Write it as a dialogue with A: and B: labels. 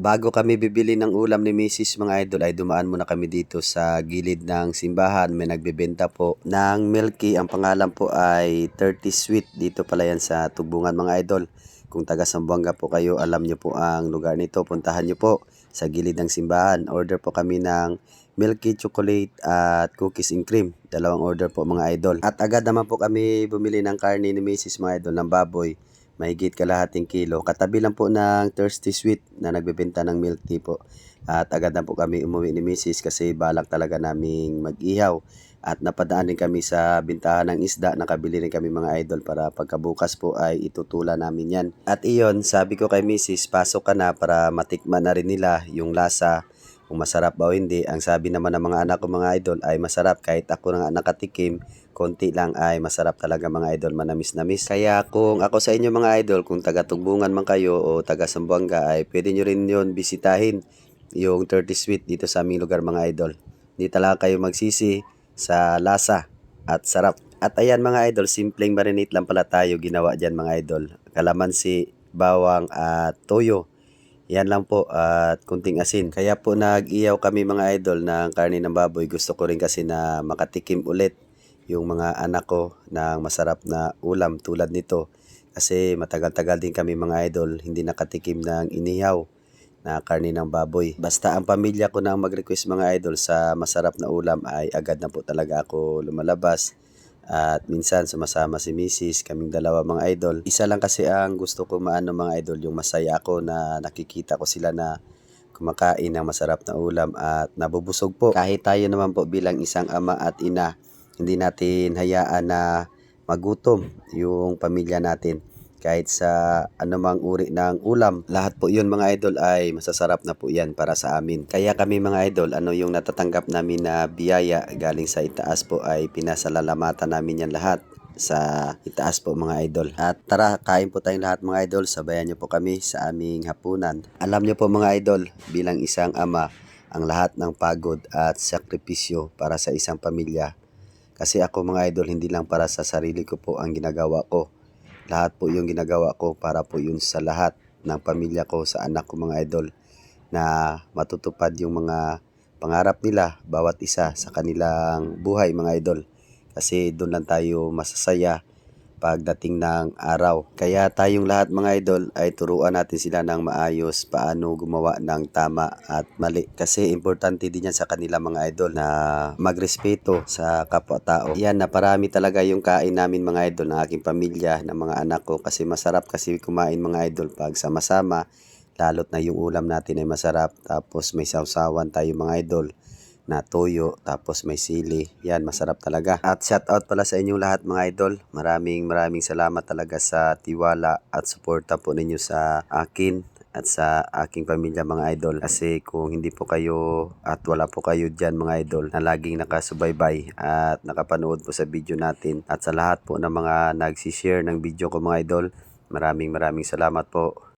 A: bago kami bibili ng ulam ni Mrs. mga idol ay dumaan muna kami dito sa gilid ng simbahan. May nagbebenta po ng milky. Ang pangalan po ay 30 Sweet. Dito pala yan sa Tugbungan mga idol. Kung taga Sambuanga po kayo, alam nyo po ang lugar nito. Puntahan nyo po sa gilid ng simbahan. Order po kami ng milky chocolate at cookies and cream. Dalawang order po mga idol. At agad naman po kami bumili ng karne ni Mrs. mga idol ng baboy mahigit kalahating kilo. Katabi lang po ng Thirsty Sweet na nagbebenta ng milk tea po. At agad na po kami umuwi ni Mrs. kasi balak talaga naming mag-ihaw. At napadaan din kami sa bintahan ng isda. Nakabili rin kami mga idol para pagkabukas po ay itutula namin yan. At iyon, sabi ko kay Mrs. pasok ka na para matikman na rin nila yung lasa kung masarap ba o hindi. Ang sabi naman ng mga anak ko mga idol ay masarap kahit ako na nakatikim, konti lang ay masarap talaga mga idol, manamis-namis. Kaya kung ako sa inyo mga idol, kung taga Tugbungan man kayo o taga Sambuanga ay pwede nyo rin yun bisitahin yung 30 Sweet dito sa aming lugar mga idol. Hindi talaga kayo magsisi sa lasa at sarap. At ayan mga idol, simpleng marinate lang pala tayo ginawa dyan mga idol. Kalamansi, bawang at toyo. Yan lang po at kunting asin. Kaya po nag-iyaw kami mga idol ng karne ng baboy. Gusto ko rin kasi na makatikim ulit yung mga anak ko ng masarap na ulam tulad nito. Kasi matagal-tagal din kami mga idol hindi nakatikim ng inihaw na karne ng baboy. Basta ang pamilya ko na ang mag-request mga idol sa masarap na ulam ay agad na po talaga ako lumalabas. At minsan sumasama si Mrs. kaming dalawa mga idol. Isa lang kasi ang gusto ko maano mga idol, yung masaya ako na nakikita ko sila na kumakain ng masarap na ulam at nabubusog po. Kahit tayo naman po bilang isang ama at ina, hindi natin hayaan na magutom yung pamilya natin kahit sa anumang uri ng ulam. Lahat po yun mga idol ay masasarap na po yan para sa amin. Kaya kami mga idol, ano yung natatanggap namin na biyaya galing sa itaas po ay pinasalalamatan namin yan lahat sa itaas po mga idol. At tara, kain po tayong lahat mga idol. Sabayan niyo po kami sa aming hapunan. Alam niyo po mga idol, bilang isang ama, ang lahat ng pagod at sakripisyo para sa isang pamilya. Kasi ako mga idol, hindi lang para sa sarili ko po ang ginagawa ko lahat po yung ginagawa ko para po yun sa lahat ng pamilya ko, sa anak ko mga idol na matutupad yung mga pangarap nila bawat isa sa kanilang buhay mga idol. Kasi doon lang tayo masasaya pagdating ng araw. Kaya tayong lahat mga idol ay turuan natin sila ng maayos paano gumawa ng tama at mali. Kasi importante din yan sa kanila mga idol na magrespeto sa kapwa-tao. Yan na parami talaga yung kain namin mga idol ng aking pamilya, ng mga anak ko. Kasi masarap kasi kumain mga idol pag sama-sama. Lalot na yung ulam natin ay masarap. Tapos may sausawan tayo mga idol na toyo, tapos may sili. Yan, masarap talaga. At shout out pala sa inyong lahat mga idol. Maraming maraming salamat talaga sa tiwala at suporta po ninyo sa akin at sa aking pamilya mga idol. Kasi kung hindi po kayo at wala po kayo dyan mga idol na laging nakasubaybay at nakapanood po sa video natin at sa lahat po ng mga nagsishare ng video ko mga idol, maraming maraming salamat po.